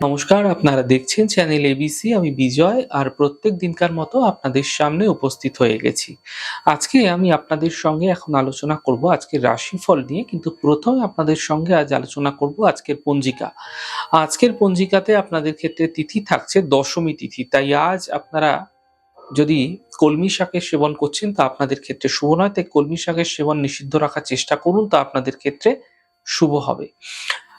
নমস্কার, আপনারা দেখছেন চ্যানেল এবিসি আমি বিজয়, আর প্রত্যেক দিনকার মতো আপনাদের সামনে উপস্থিত হয়ে গেছি। আজকে আমি আপনাদের সঙ্গে এখন আলোচনা করব আজকের রাশিফল নিয়ে, কিন্তু প্রথমে আপনাদের সঙ্গে আজ আলোচনা করব আজকের পঞ্জিকা। আজকের পঞ্জিকাতে আপনাদের ক্ষেত্রে তিথি থাকছে দশমী তিথি, তাই আজ আপনারা যদি কলমি শাকের সেবন করছেন, তা আপনাদের ক্ষেত্রে শুভ নয়, তাই কলমি শাকের সেবন নিষিদ্ধ রাখার চেষ্টা করুন, তা আপনাদের ক্ষেত্রে শুভ হবে।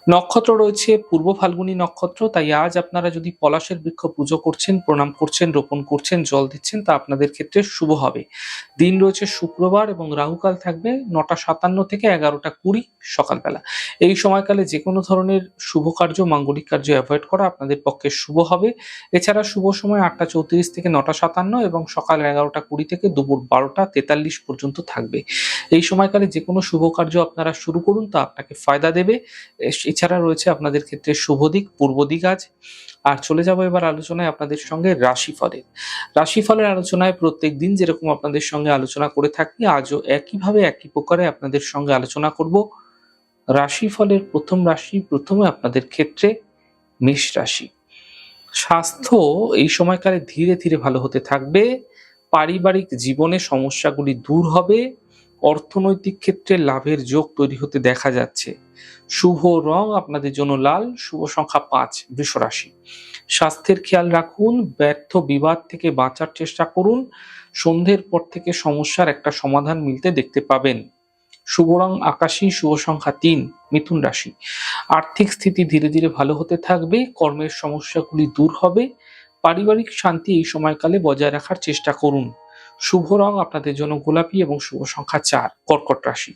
নক্ষত্র রয়েছে, পূর্ব ফাল্গুনী নক্ষত্র। তাই আজ আপনারা যদি পলাশের বৃক্ষ পুজো করছেন, প্রণাম করছেন, রোপণ করছেন, জল দিচ্ছেন, তা আপনাদের ক্ষেত্রে শুভ হবে। দিন রয়েছে শুক্রবার এবং রাহুকাল থাকবে নটা সাতান্ন থেকে এগারোটা কুড়ি সকালবেলা। এই সময়কালে যে কোনো ধরনের শুভ কার্য, মাঙ্গলিক কার্য অ্যাভয়েড করা আপনাদের পক্ষে শুভ হবে। এছাড়া শুভ সময় আটটা চৌত্রিশ থেকে নটা সাতান্ন এবং সকাল এগারোটা কুড়ি থেকে দুপুর বারোটা তেতাল্লিশ পর্যন্ত থাকবে। এই সময়কালে যে কোনো শুভ কার্য আপনারা শুরু করুন, তা আপনাকে ফায়দা দেবে। এছাড়া রয়েছে আপনাদের ক্ষেত্রে শুভ দিক, পূর্ব দিক আজ। আর চলে যাব এবার আলোচনায় আপনাদের সঙ্গে রাশিফলের। রাশিফলের আলোচনায় প্রত্যেক দিন যেরকম আপনাদের সঙ্গে আলোচনা করে থাকি, আজও একইভাবে একই প্রকারে আপনাদের সঙ্গে আলোচনা করব। রাশিফলের প্রথম রাশি, প্রথমে আপনাদের ক্ষেত্রে মেষ রাশি। স্বাস্থ্য এই সময়কালে ধীরে ধীরে ভালো হতে থাকবে। পারিবারিক জীবনে সমস্যাগুলি দূর হবে। অর্থনৈতিক ক্ষেত্রে লাভের যোগ তৈরি হতে দেখা যাচ্ছে। শুভ রং আপনাদের জন্য লাল, শুভ সংখ্যা পাঁচ, বৃষ রাশি। স্বাস্থ্যের খেয়াল রাখুন, ব্যর্থ বিবাদ থেকে বাঁচার চেষ্টা করুন, সন্ধ্যের পর থেকে সমস্যার একটা সমাধান মিলতে দেখতে পাবেন। শুভ রং আকাশী, শুভ সংখ্যা তিন, মিথুন রাশি। আর্থিক স্থিতি ধীরে ধীরে ভালো হতে থাকবে, কর্মের সমস্যাগুলি দূর হবে। পারিবারিক শান্তি এই সময়কালে বজায় রাখার চেষ্টা করুন। শুভ রং আপনাদের জন্য গোলাপি এবং শুভ সংখ্যা চার, কর্কট রাশি।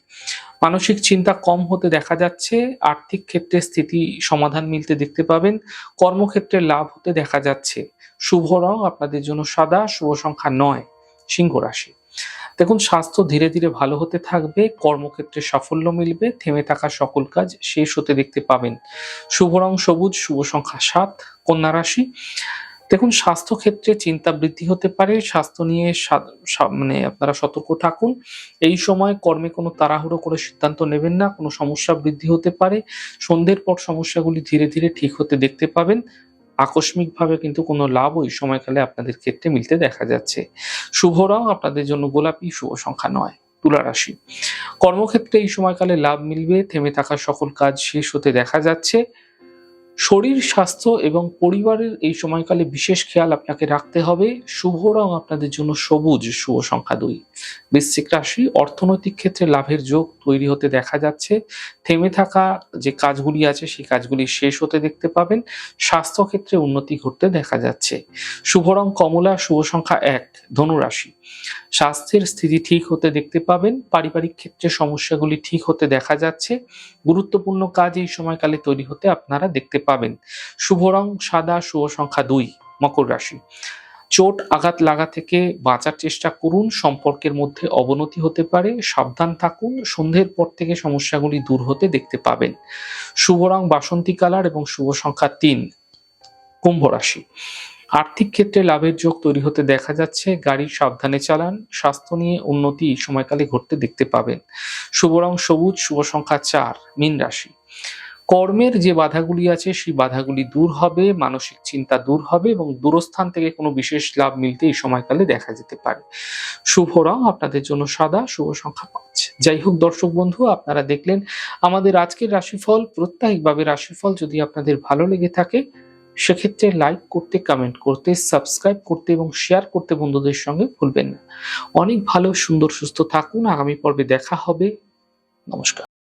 মানসিক চিন্তা কম হতে দেখা যাচ্ছে, আর্থিক ক্ষেত্রে স্থিতি সমাধান মিলতে দেখতে পাবেন, কর্মক্ষেত্রে লাভ হতে দেখা যাচ্ছে। শুভ রং আপনাদের জন্য সাদা, শুভ সংখ্যা নয়, সিংহ রাশি। দেখুন, স্বাস্থ্য ধীরে ধীরে ভালো হতে থাকবে, কর্মক্ষেত্রে সাফল্য মিলবে, থেমে থাকা সকল কাজ শেষ হতে দেখতে পাবেন। শুভ রং সবুজ, শুভ সংখ্যা সাত, কন্যা রাশি। দেখুন স্বাস্থ্য ক্ষেত্রে চিন্তা বৃদ্ধি হতে পারে। স্বাস্থ্য নিয়ে মানে আপনারা সতর্ক থাকুন। এই সময় কর্মে কোনো তাড়াহুড়ো করে সিদ্ধান্ত নেবেন না। কোনো সমস্যা বৃদ্ধি হতে পারে। সন্ধ্যের পর সমস্যাগুলি ধীরে ধীরে ঠিক হতে দেখতে পাবেন। আকস্মিকভাবে কিন্তু কোনো লাভ ওই সময়কালে আপনাদের ক্ষেত্রে মিলতে দেখা যাচ্ছে। শুভ রং আপনাদের জন্য গোলাপি, শুভ সংখ্যা নয় তুলা রাশি কর্মক্ষেত্রে এই সময়কালে লাভ মিলবে। থেমে থাকা সকল কাজ শেষ হতে দেখা যাচ্ছে। শরীর, স্বাস্থ্য এবং পরিবারের এই সময়কালে বিশেষ খেয়াল আপনাকে রাখতে হবে। শুভ রং আপনাদের জন্য সবুজ, শুভ সংখ্যা দুই। বৃশ্চিক রাশি অর্থনৈতিক ক্ষেত্রে লাভের যোগ তৈরি হতে দেখা যাচ্ছে। থেমে থাকা যে কাজগুলি আছে, সেই কাজগুলি শেষ হতে দেখতে পাবেন। স্বাস্থ্য ক্ষেত্রে উন্নতি ঘটতে দেখা যাচ্ছে। শুভ রং কমলা, শুভ সংখ্যা এক, ধনুরাশি। স্বাস্থ্যের স্থিতি ঠিক হতে দেখতে পাবেন। পারিবারিক ক্ষেত্রে সমস্যাগুলি ঠিক হতে দেখা যাচ্ছে। গুরুত্বপূর্ণ কাজ এই সময়কালে তৈরি হতে আপনারা দেখতে পাবেন। শুভ রং সাদা, শুভ সংখ্যা দুই, মকর রাশি। চোট আঘাত লাগা থেকে বাঁচার চেষ্টা করুন, সম্পর্কের মধ্যে অবনতি হতে পারে, সাবধান থাকুন, সন্ধ্যের পর থেকে সমস্যাগুলি দূর হতে দেখতে পাবেন। শুভ রং, বাসন্তী কালার এবং শুভ সংখ্যা তিন, কুম্ভ রাশি। আর্থিক ক্ষেত্রে লাভের যোগ তৈরি হতে দেখা যাচ্ছে, গাড়ি সাবধানে চালান, স্বাস্থ্য নিয়ে উন্নতি সময়কালে ঘটতে দেখতে পাবেন। শুভ রং, সবুজ, শুভ সংখ্যা চার, মীন রাশি। কর্মের যে বাধাগুলি আছে, সেই বাধাগুলি দূর হবে, মানসিক চিন্তা দূর হবে এবং দূরস্থান থেকে কোনো বিশেষ লাভ মিলতে এই সময়কালে দেখা যেতে পারে। শুভ রং আপনাদের জন্য সাদা শুভ সংখ্যা পাঁচ। যাই হোক দর্শক বন্ধু, আপনারা দেখলেন আমাদের আজকের রাশিফল। প্রত্যাহিকভাবে রাশিফল যদি আপনাদের ভালো লেগে থাকে, সেক্ষেত্রে লাইক করতে, কমেন্ট করতে, সাবস্ক্রাইব করতে এবং শেয়ার করতে বন্ধুদের সঙ্গে ভুলবেন না। অনেক ভালো, সুন্দর, সুস্থ থাকুন। আগামী পর্বে দেখা হবে। নমস্কার।